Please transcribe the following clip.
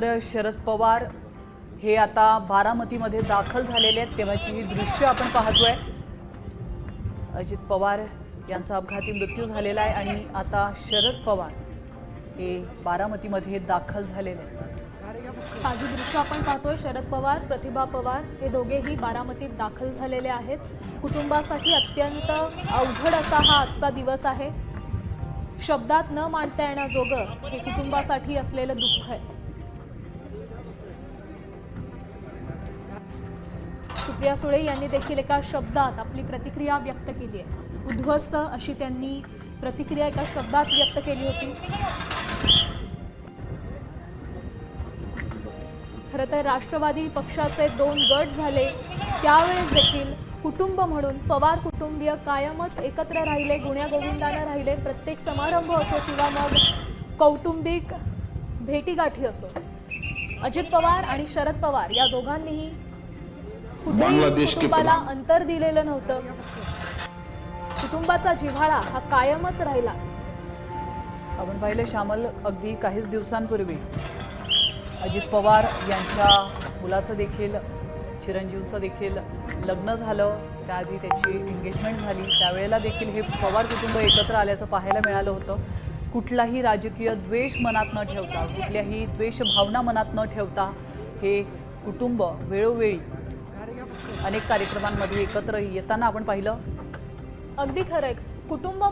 तर शरद पवार हे आता बारामतीमध्ये दाखल झालेले आहेत. तेव्हाची ही दृश्य आपण पाहतोय. अजित पवार यांचा अपघाती मृत्यू झालेला आहे आणि आता शरद पवार हे बारामतीमध्ये दाखल झालेले आहेत. ताजी दृश्य आपण पाहतोय. शरद पवार प्रतिभा पवार हे दोघेही बारामतीत दाखल झालेले आहेत. कुटुंबासाठी अत्यंत अवघड असा हा आजचा दिवस आहे. शब्दात न मांडता येण्याजोगं हे कुटुंबासाठी असलेलं दुःख आहे. सुप्रिया सुळे यांनी देखील एका शब्दात आपली प्रतिक्रिया व्यक्त केली आहे. उद्ध्वस्त अशी त्यांनी प्रतिक्रिया एका शब्दात व्यक्त केली होती. खरं तर राष्ट्रवादी पक्षाचे दोन गट झाले त्यावेळेस देखील कुटुंब म्हणून पवार कुटुंबीय कायमच एकत्र राहिले गुण्यागोविंदानं राहिले प्रत्येक समारंभ असो किंवा मग कौटुंबिक भेटीगाठी असो. अजित पवार आणि शरद पवार या दोघांनीही कुठेही बांगलादेश के कुटुंबाला अंतर दिलेलं नव्हतं. कुटुंबाचा जिव्हाळा हा कायमच राहिला. आपण पाहिलं श्यामल अगदी काहीच दिवसांपूर्वी अजित पवार यांच्या मुलाचं देखील चिरंजीवचं देखील लग्न झालं. त्याआधी त्याची एंगेजमेंट झाली. त्यावेळेला देखील हे पवार कुटुंब एकत्र आल्याचं पाहायला मिळालं होतं. कुठलाही राजकीय द्वेष मनात न ठेवता कुठल्याही द्वेष भावना मनात न ठेवता हे कुटुंब वेळोवेळी अनेक कार्यक्रमांमध्ये एकत्र येताना आपण पाहिलं. अगदी खरंय कुटुंब